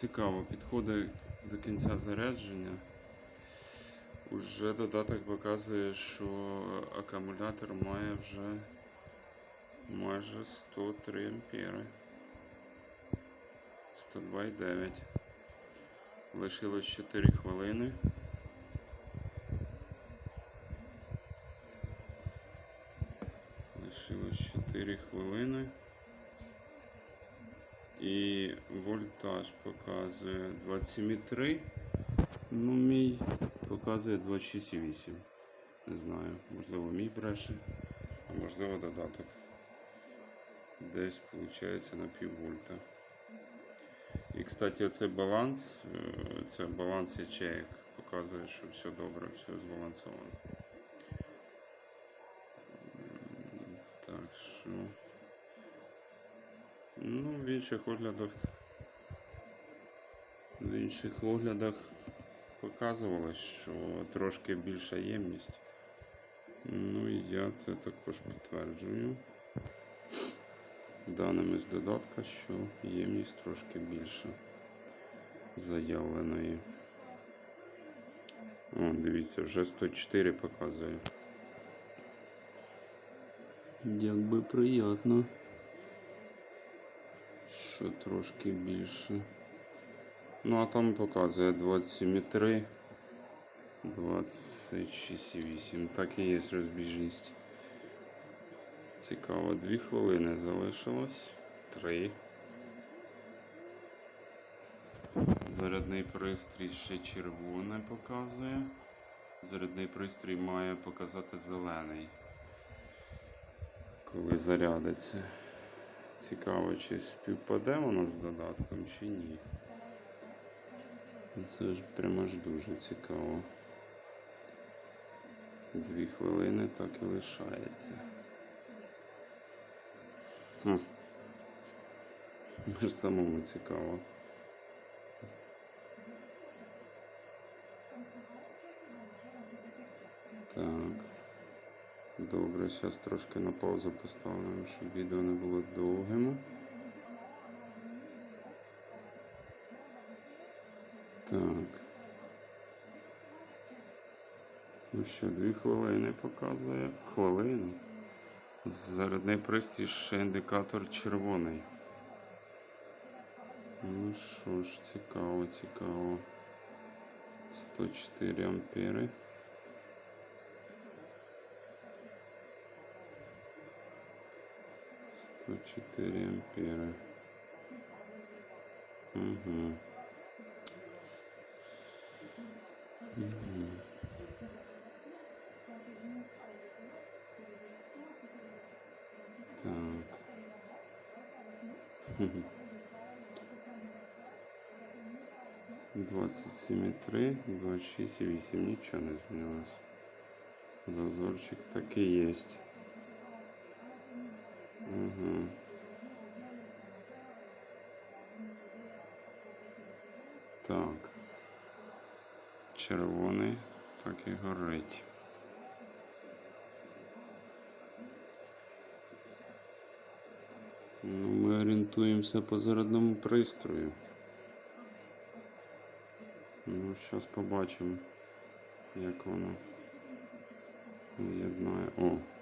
Цікаво, підходить до кінця зарядження. Уже додаток показує, що акумулятор має вже майже 103 ампери. 102,9. Лишилось 4 хвилини. Лишилось 4 хвилини. І вольтаж показує 27,3. Ну, мій показує 26,8. Не знаю, можливо, мій бреше, а можливо додаток. Десь виходить на пів вольта. І, кстати, оцей баланс, е, це баланс ячеек. Показує, що все добре, все збалансовано. Так що. В інших оглядах. В інших оглядах показувалось, що трошки більша ємність. Ну і я це також підтверджую. Даними з додатка, що ємність трошки більша заявленої. О, дивіться, вже 104 показує. Якби приємно що трошки більше. Ну, а там показує 27,3, 26,8. Так і є розбіжність. Цікаво, дві хвилини залишилось. Три. Зарядний пристрій ще червоне показує. Зарядний пристрій має показати зелений. Коли зарядиться. Цікаво, чи співпаде воно з додатком, чи ні. Це ж прямо ж дуже цікаво. Дві хвилини так і лишається. Хм. Ж самому цікаво. Так. Добре, зараз трошки на паузу поставимо, щоб відео не було довгим. Так. Ну що, дві хвилини показує. Хвилину. Зарядний пристрій ще індикатор червоний. Ну що ж, цікаво, цікаво. 104 ампери. Сто четыре ампера. Угу. Так. Двадцять сім і три, двадцять шість і вісім. Нічого не змінилось. Зазорчик такий єсть. Угу. Так. Червоний так і горить. Ну, ми орієнтуємося по зарядному пристрою. Ну, зараз побачимо, як воно з'єднає. О!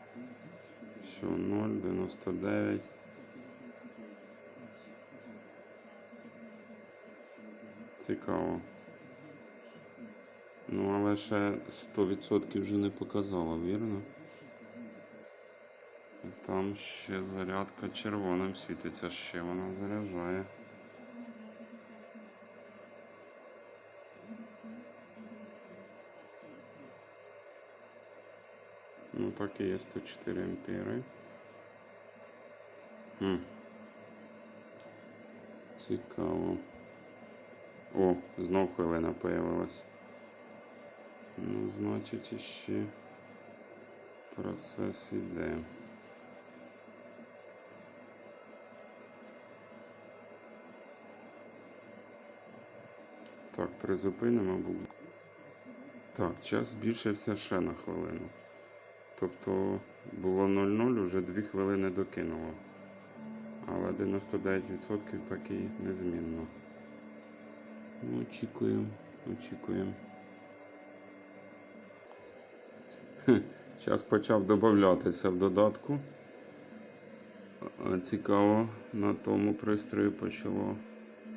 Все, 0,99. Цікаво. Ну, але ще 100% вже не показало, вірно? Там ще зарядка червоним світиться, ще вона заряджає. Ну так і є 104 ампери. Хм. Цікаво. О, знов хвилина появилась. Ну, значить, іще процес іде. Так, призупинимо, бо. Так, час збільшився ще на хвилину. Тобто було 0,0, вже 2 хвилини докинуло. Але 99% так і незмінно. Ну, Очікуємо, очікуємо. Зараз почав додатися в додатку. Цікаво, на тому пристрої почало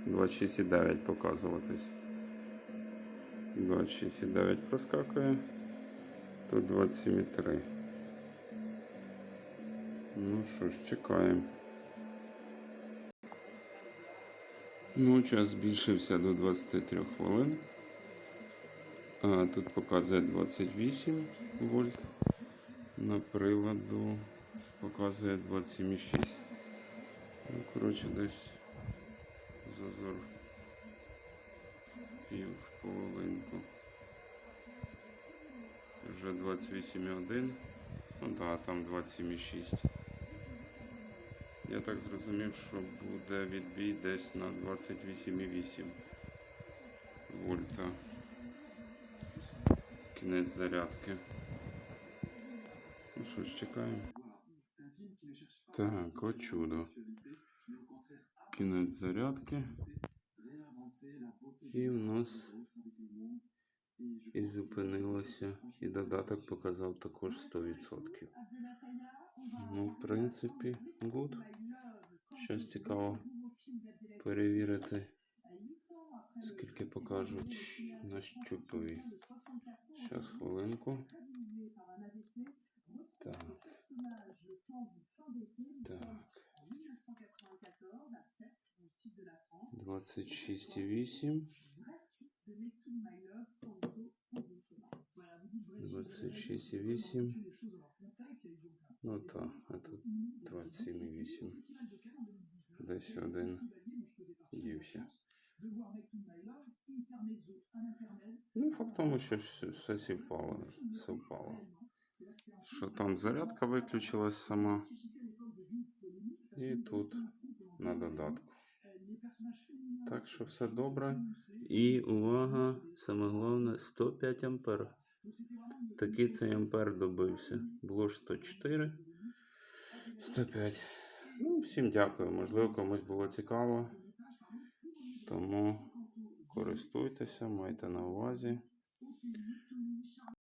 26,9 показуватись. 26,9 проскакує. Тут 27,3. Ну що ж, чекаємо. Ну, час збільшився до 23 хвилин. А, тут показує 28 вольт. На приладу показує 27,6. Ну, коротше, десь зазор пів половинку. Вже 28,1. Ну так, там 27,6. Я так зрозумів, що буде відбій десь на 28,8 вольта. Кінець зарядки. Ну що ж, чекаємо. Так, о чудо. Кінець зарядки. І в нас і зупинилося. І додаток показав також 100%. Ну, в принципі, гуд. Щось цікаво перевірити, скільки покажуть на щупові. Зараз хвилинку. Так. Так. 26,8. 26,8. Ну так, а тут 27,8. Десь один дівся. Ну, факт тому, що все сівпало, совпало. Що там зарядка виключилась сама. І тут на додатку. Так що все добре. І увага, саме головне 105 ампер. Такий цей ампер добився. Було ж 104. 105. Ну, всім дякую. Можливо, комусь було цікаво. Тому користуйтеся, майте на увазі.